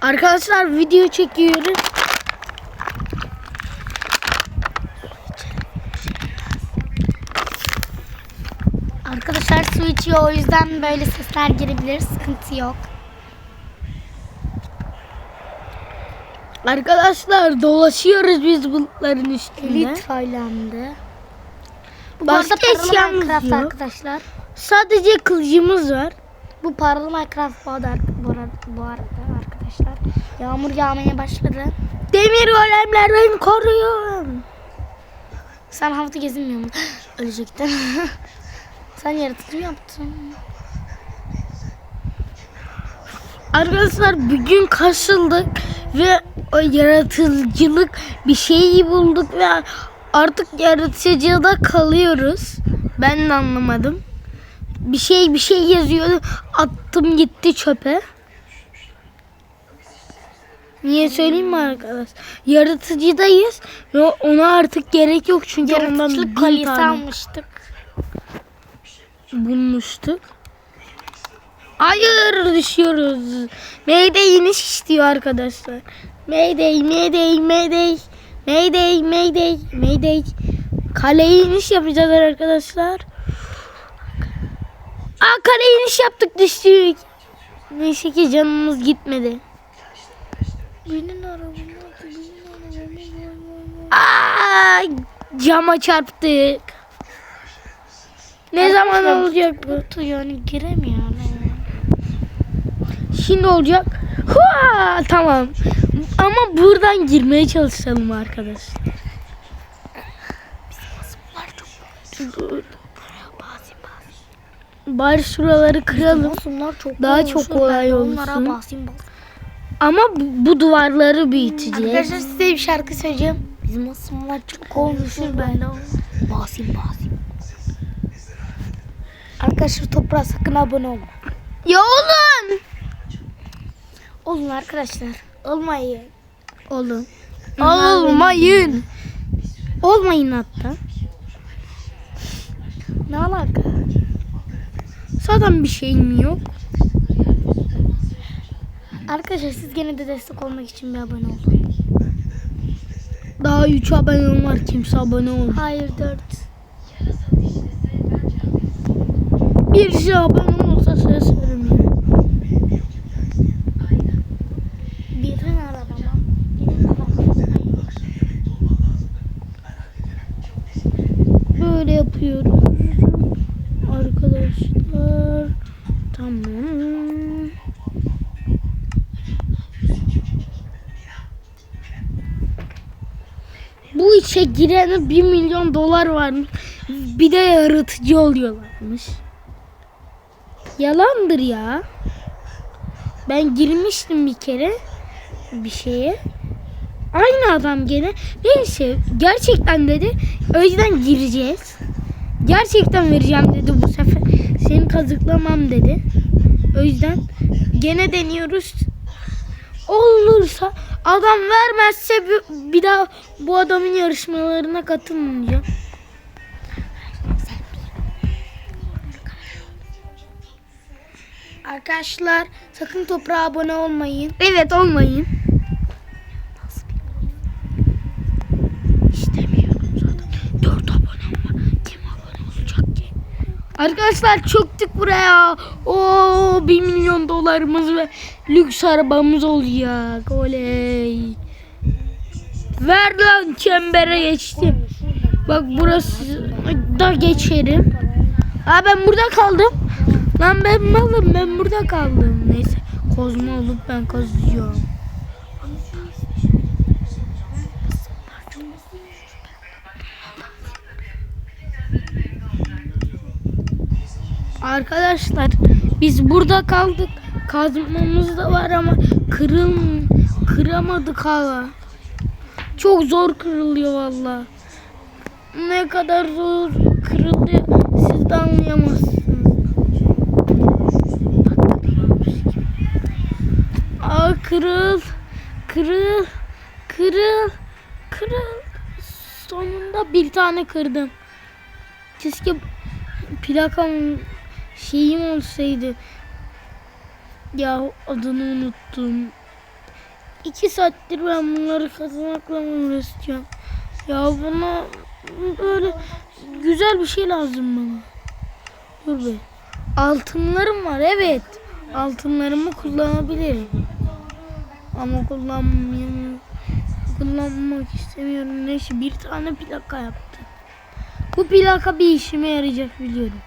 Arkadaşlar video çekiyoruz. Arkadaşlar su içiyor o yüzden böyle sesler girebilir. Sıkıntı yok. Arkadaşlar dolaşıyoruz biz bulutların üstünde. Elit faylandı. Bu Başka eşyamız yok. arkadaşlar. Sadece kılıcımız var. Bu paralı Minecraft bu arada, bu arada arkadaşlar. Yağmur yağmaya başladı. Demir golemler beni koruyor. Sen havada gezinmiyor musun? Ölecektin. Sen yaratıcı mı yaptın? Arkadaşlar bugün kasıldık ve o yaratıcılık bir şeyi bulduk ve artık yaratıcıda kalıyoruz. Ben de anlamadım. Bir şey bir şey yazıyordu. Attım gitti çöpe. Niye söyleyeyim mi arkadaş? Yaratıcıdayız ve ona artık gerek yok çünkü ondan bin Yaratıcılık kolyesi tane almıştık. bulmuştuk. Hayır düşüyoruz. Mayday iniş istiyor arkadaşlar. Mayday, mayday, mayday. Mayday, mayday, mayday. Kaleye iniş yapacağız arkadaşlar. Aa kaleye iniş yaptık düştük. Neyse ki canımız gitmedi. Benim arabam. Aa cama çarptık. Ne zaman olacak bu? Yani giremiyor. Şimdi olacak. Hua, tamam. Ama buradan girmeye çalışalım arkadaşlar. Bari şuraları kıralım. Daha çok kolay olsun. Ama bu, bu duvarları büyüteceğiz. Arkadaşlar size bir şarkı söyleyeceğim. Bizim masumlar çok konuşur ben basayım basayım. Arkadaşlar toprağa sakın abone olma. Ya oğlum. Olun arkadaşlar. Olmayın. Olun. Olmayın. Olmayın hatta. Ne alaka? Zaten bir şeyim yok. Arkadaşlar siz gene de destek olmak için bir abone olun. Daha 3 abonem var. Kimse abone olmuyor. Hayır 4. Bir kişi abone olsa şaşırırım ya. Birin arabama. Birin arabama. Böyle yapıyoruz. Arkadaşlar. Tamam. Bu işe girene 1 milyon dolar varmış. Bir de yaratıcı oluyorlarmış. Yalandır ya. Ben girmiştim bir kere bir şeye. Aynı adam gene. Neyse gerçekten dedi. O yüzden gireceğiz. Gerçekten vereceğim dedi bu sefer. Seni kazıklamam dedi. O yüzden gene deniyoruz. Olursa adam vermezse bir, daha bu adamın yarışmalarına katılmayacağım. Arkadaşlar sakın toprağa abone olmayın. Evet olmayın. İstemiyorum zaten. 4 abonem var. Kim abone olacak ki? Arkadaşlar çöktük buraya. Oo 1 milyon dolarımız ve lüks arabamız olacak. Oley. Ver lan çembere geçtim. Bak burası da geçerim. Aa ben burada kaldım. Lan ben malım ben burada kaldım. Neyse kozma olup ben kazacağım. Arkadaşlar biz burada kaldık. Kazmamız da var ama kırıl kıramadık hala. Çok zor kırılıyor valla. Ne kadar zor kırılıyor siz de anlayamazsınız. Aa kırıl, kırıl, kırıl, kırıl. Sonunda bir tane kırdım. Keşke plakam şeyim olsaydı. Ya adını unuttum. iki saattir ben bunları kazanmakla uğraşacağım. Ya buna böyle güzel bir şey lazım bana. Dur be. Altınlarım var evet. Altınlarımı kullanabilirim. Ama kullanmıyorum. Kullanmak istemiyorum. Neyse bir tane plaka yaptım. Bu plaka bir işime yarayacak biliyorum.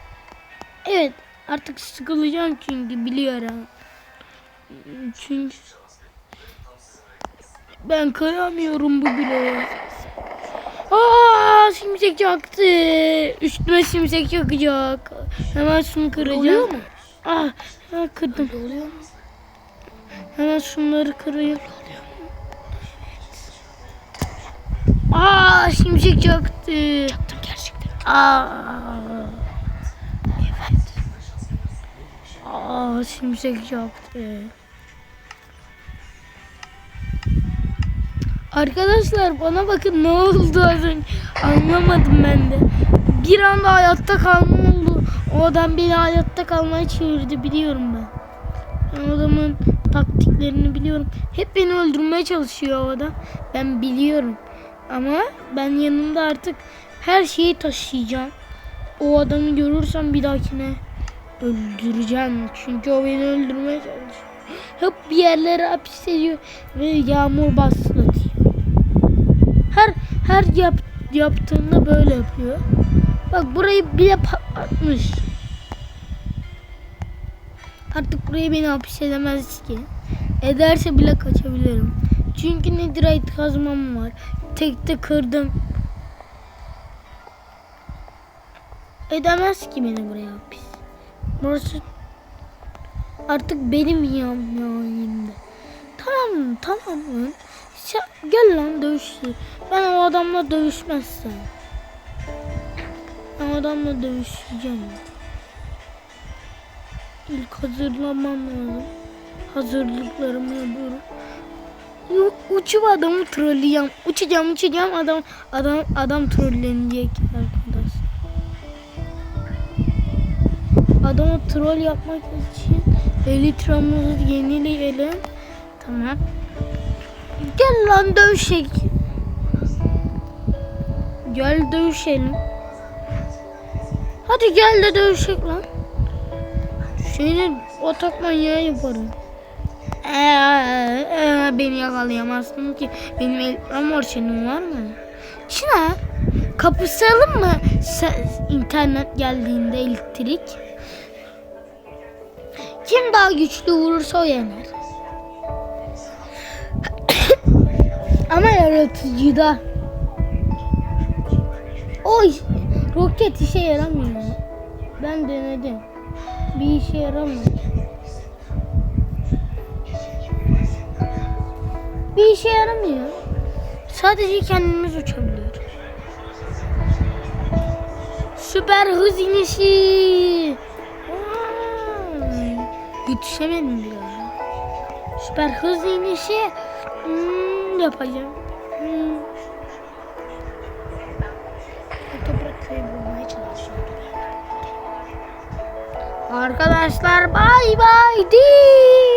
Evet artık sıkılacağım çünkü biliyorum. Çünkü ben kayamıyorum bu bile. Aa şimşek çaktı. Üstüme şimşek çakacak. Hemen şunu kıracağım. Oluyor mu? Ah ha, kırdım. Oluyor mu? Hemen şunları kırayım. Aa şimşek çaktı. Yaptım gerçekten. Aa. Evet. Aa şimşek çaktı. Arkadaşlar bana bakın ne oldu az önce. Anlamadım ben de. Bir anda hayatta kalma oldu. O adam beni hayatta kalmaya çevirdi biliyorum ben. Ben adamın taktiklerini biliyorum. Hep beni öldürmeye çalışıyor o adam. Ben biliyorum. Ama ben yanımda artık her şeyi taşıyacağım. O adamı görürsem bir dahakine öldüreceğim. Çünkü o beni öldürmeye çalışıyor. Hep bir yerlere hapsediyor ve yağmur bastırıyor. Her her yap, yaptığında böyle yapıyor. Bak burayı bile patlatmış. Artık burayı beni hapsedemez ki. Ederse bile kaçabilirim. Çünkü netherite kazmam var. Tekte kırdım. Edemez ki beni buraya hapis. Burası artık benim yanımda. Tamam tamam gel lan dövüşsün. Ben o adamla dövüşmezsem. Ben o adamla dövüşeceğim. İlk hazırlanmam lazım. Hazırlıklarımı yapıyorum. Yok, uçup adamı trolleyeceğim. Uçacağım uçacağım adam adam adam trollenecek arkadaş. Adama troll yapmak için elitramızı yenileyelim. Tamam. Gel lan dövüşek. Gel dövüşelim. Hadi gel de dövüşek lan. Senin otak manyağı yaparım. Ee, ee, beni yakalayamazsın ki. Benim elbam var senin var mı? Çınar kapışalım mı? Sen, internet geldiğinde elektrik. Kim daha güçlü vurursa o yener. Ama yaratıcıda. Oy roket işe yaramıyor. Ben denedim. Bir işe yaramıyor. Bir işe yaramıyor. Sadece kendimiz uçabiliyoruz. Süper hız inişi. Yetişemedim bile. Süper hız inişi hmm, yapacağım. Hmm. Toprak bulmaya çalışıyorum. Arkadaşlar bay bay. Değil.